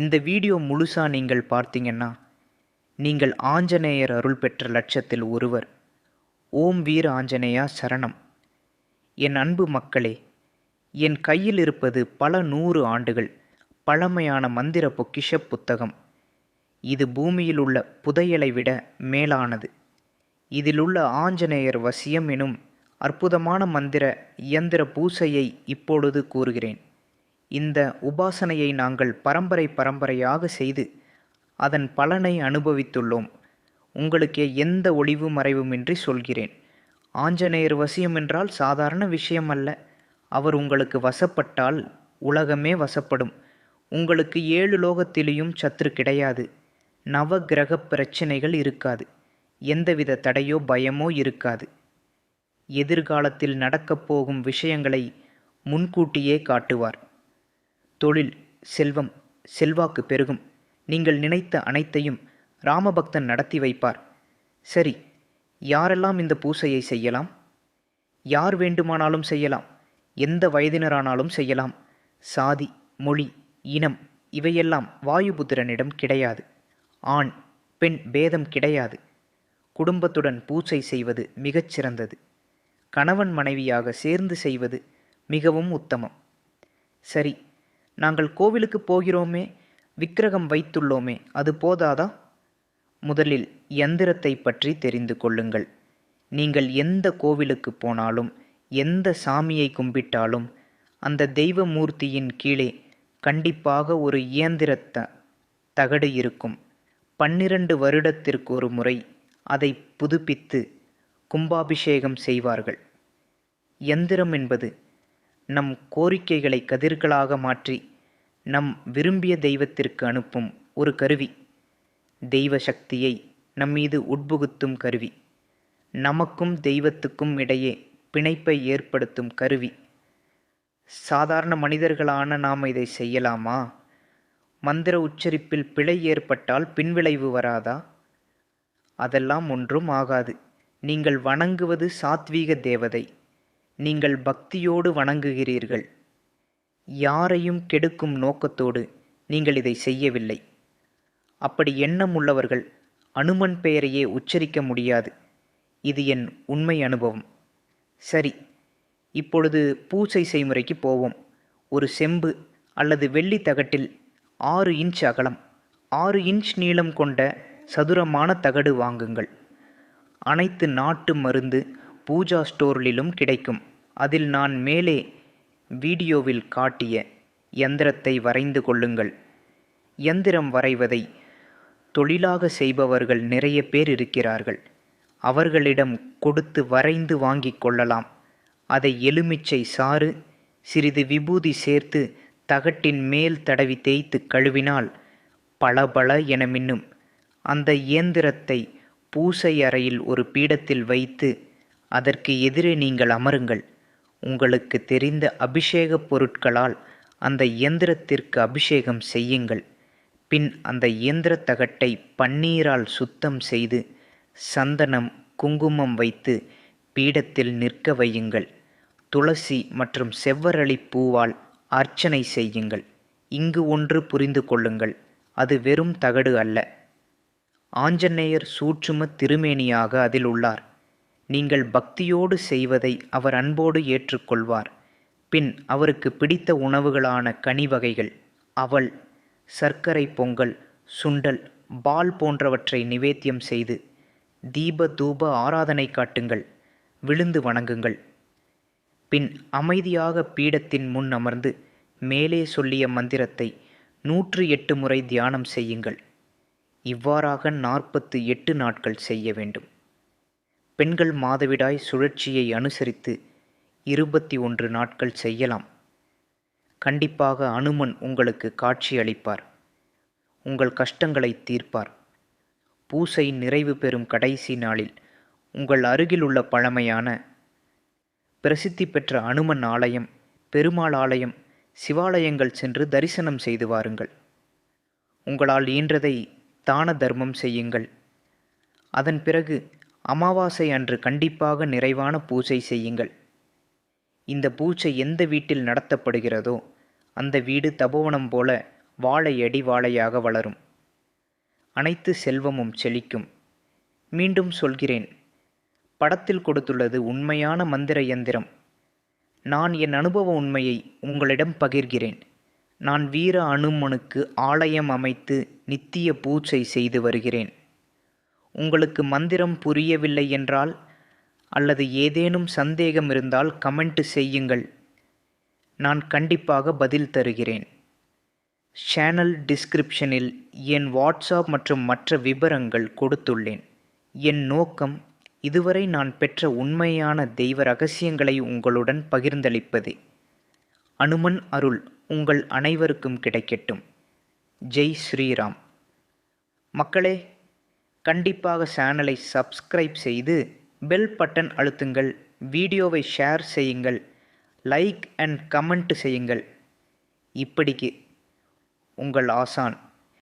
இந்த வீடியோ முழுசாக நீங்கள் பார்த்தீங்கன்னா நீங்கள் ஆஞ்சநேயர் அருள் பெற்ற லட்சத்தில் ஒருவர். ஓம் வீர ஆஞ்சநேயா சரணம். என் அன்பு மக்களே என் கையில் இருப்பது பல நூறு ஆண்டுகள் பழமையான மந்திர பொக்கிஷ புத்தகம். இது பூமியில் உள்ள புதையலை விட மேலானது. இதிலுள்ள ஆஞ்சநேயர் வசியம் எனும் அற்புதமான மந்திர இயந்திர பூசையை இப்பொழுது கூறுகிறேன். இந்த உபாசனையை நாங்கள் பரம்பரை பரம்பரையாக செய்து அதன் பலனை அனுபவித்துள்ளோம். உங்களுக்கே எந்த ஒளிவு மறைவுமின்றி சொல்கிறேன். ஆஞ்சநேயர் வசியம் என்றால் சாதாரண விஷயம் அல்ல அவர் உங்களுக்கு வசப்பட்டால் உலகமே வசப்படும். உங்களுக்கு ஏழு லோகத்திலேயும் சத்துரு கிடையாது. நவ கிரக பிரச்சனைகள் இருக்காது. எந்தவித தடையோ பயமோ இருக்காது. எதிர்காலத்தில் நடக்கப் போகும் விஷயங்களை முன்கூட்டியே காட்டுவார். தொழில் செல்வம் செல்வாக்கு பெருகும். நீங்கள் நினைத்த அனைத்தையும் ராமபக்தன் நடத்தி வைப்பார். சரி யாரெல்லாம் இந்த பூசையை செய்யலாம்? யார் வேண்டுமானாலும் செய்யலாம். எந்த வயதினரானாலும் செய்யலாம். சாதி மொழி இனம் இவையெல்லாம் வாயுபுத்திரனிடம் கிடையாது. ஆண் பெண் பேதம் கிடையாது. குடும்பத்துடன் பூசை செய்வது மிகச்சிறந்தது கணவன் மனைவியாக சேர்ந்து செய்வது மிகவும் உத்தமம். சரி நாங்கள் கோவிலுக்கு போகிறோமே விக்கிரகம் வைத்துள்ளோமே அது போதாதா? முதலில் யந்திரத்தை பற்றி தெரிந்து கொள்ளுங்கள். நீங்கள் எந்த கோவிலுக்கு போனாலும் எந்த சாமியை கும்பிட்டாலும் அந்த தெய்வ மூர்த்தியின் கீழே கண்டிப்பாக ஒரு இயந்திரத்த தகடு இருக்கும். பன்னிரண்டு வருடத்திற்கு ஒரு முறை அதை புதுப்பித்து கும்பாபிஷேகம் செய்வார்கள். எந்திரம் என்பது நம் கோரிக்கைகளை கதிர்களாக மாற்றி நம் விரும்பிய தெய்வத்திற்கு அனுப்பும் ஒரு கருவி. தெய்வ சக்தியை நம்மீது உட்புகுத்தும் கருவி. நமக்கும் தெய்வத்துக்கும் இடையே பிணைப்பை ஏற்படுத்தும் கருவி. சாதாரண மனிதர்களான நாம் இதை செய்யலாமா? மந்திர உச்சரிப்பில் பிழை ஏற்பட்டால் பின்விளைவு வராதா? அதெல்லாம் ஒன்றும் ஆகாது. நீங்கள் வணங்குவது சாத்வீக தேவதை. நீங்கள் பக்தியோடு வணங்குகிறீர்கள். யாரையும் கெடுக்கும் நோக்கத்தோடு நீங்கள் இதை செய்யவில்லை. அப்படி எண்ணம் உள்ளவர்கள் அனுமன் பெயரையே உச்சரிக்க முடியாது. இது என் உண்மை அனுபவம். சரி இப்பொழுது பூசை செய்முறைக்கு போவோம். ஒரு செம்பு அல்லது வெள்ளி தகட்டில் ஆறு இன்ச் அகலம் ஆறு இன்ச் நீளம் கொண்ட சதுரமான தகடு வாங்குங்கள். அனைத்து நாட்டு மருந்து பூஜா ஸ்டோர்களிலும் கிடைக்கும். அதில் நான் மேலே வீடியோவில் காட்டிய எந்திரத்தை வரைந்து கொள்ளுங்கள். எந்திரம் வரைவதை தொழிலாக செய்பவர்கள் நிறைய பேர் இருக்கிறார்கள். அவர்களிடம் கொடுத்து வரைந்து வாங்கிக் கொள்ளலாம். அதை எலுமிச்சை சாறு சிறிது விபூதி சேர்த்து தகட்டின் மேல் தடவி தேய்த்து கழுவினால் பளபள என மின்னும். அந்த இயந்திரத்தை பூசை அறையில் ஒரு பீடத்தில் வைத்து அதற்கு எதிரே நீங்கள் அமருங்கள். உங்களுக்கு தெரிந்த அபிஷேகப் பொருட்களால் அந்த இயந்திரத்திற்கு அபிஷேகம் செய்யுங்கள். பின் அந்த இயந்திர தகட்டை பன்னீரால் சுத்தம் செய்து சந்தனம் குங்குமம் வைத்து பீடத்தில் நிற்க வையுங்கள். துளசி மற்றும் செவ்வரளி பூவால் அர்ச்சனை செய்யுங்கள். இங்கு ஒன்று புரிந்து கொள்ளுங்கள். அது வெறும் தகடு அல்ல. ஆஞ்சநேயர் சூட்சும திருமேனியாக அதில் உள்ளார். நீங்கள் பக்தியோடு செய்வதை அவர் அன்போடு ஏற்றுக்கொள்வார். பின் அவருக்கு பிடித்த உணவுகளான கனி வகைகள் அவள் சர்க்கரை பொங்கல் சுண்டல் பால் போன்றவற்றை நிவேத்தியம் செய்து தீப தூப ஆராதனை காட்டுங்கள் விழுந்து வணங்குங்கள். பின் அமைதியாக பீடத்தின் முன் அமர்ந்து மேலே சொல்லிய மந்திரத்தை நூற்று எட்டு முறை தியானம் செய்யுங்கள். இவ்வாறாக நாற்பத்து எட்டு நாட்கள் செய்ய வேண்டும். பெண்கள் மாதவிடாய் சுழற்சியை அனுசரித்து இருபத்தி ஒன்று நாட்கள் செய்யலாம். கண்டிப்பாக அனுமன் உங்களுக்கு காட்சி அளிப்பார். உங்கள் கஷ்டங்களை தீர்ப்பார். பூசை நிறைவு பெறும் கடைசி நாளில் உங்கள் அருகிலுள்ள பழமையான பிரசித்தி பெற்ற அனுமன் ஆலயம் பெருமாள் ஆலயம் சிவாலயங்கள் சென்று தரிசனம் செய்து வாருங்கள். உங்களால் இயன்றதை தான தர்மம் செய்யுங்கள். அதன் பிறகு அமாவாசை அன்று கண்டிப்பாக நிறைவான பூஜை செய்யுங்கள். இந்த பூஜை எந்த வீட்டில் நடத்தப்படுகிறதோ அந்த வீடு தபோவனம் போல வாழை அடி வாழையாக வளரும். அனைத்து செல்வமும் செழிக்கும். மீண்டும் சொல்கிறேன் படத்தில் கொடுத்துள்ளது உண்மையான மந்திர யந்திரம். நான் என் அனுபவ உண்மையை உங்களிடம் பகிர்கிறேன். நான் வீர அனுமனுக்கு ஆலயம் அமைத்து நித்திய பூஜை செய்து வருகிறேன். உங்களுக்கு மந்திரம் புரியவில்லை என்றால் அல்லது ஏதேனும் சந்தேகம் இருந்தால் கமெண்ட் செய்யுங்கள். நான் கண்டிப்பாக பதில் தருகிறேன். சேனல் டிஸ்கிரிப்ஷனில் என் வாட்ஸ்அப் மற்றும் மற்ற விவரங்கள் கொடுத்துள்ளேன். என் நோக்கம் இதுவரை நான் பெற்ற உண்மையான தெய்வ ரகசியங்களை உங்களுடன் பகிர்ந்தளிப்பதே. அனுமன் அருள் உங்கள் அனைவருக்கும் கிடைக்கட்டும். ஜெய் ஸ்ரீராம். மக்களே கண்டிப்பாக சேனலை சப்ஸ்கிரைப் செய்து பெல் பட்டன் அழுத்துங்கள். வீடியோவை ஷேர் செய்யுங்கள். லைக் அண்ட் கமெண்ட் செய்யுங்கள். இப்படிக்கு உங்கள் ஆசான்.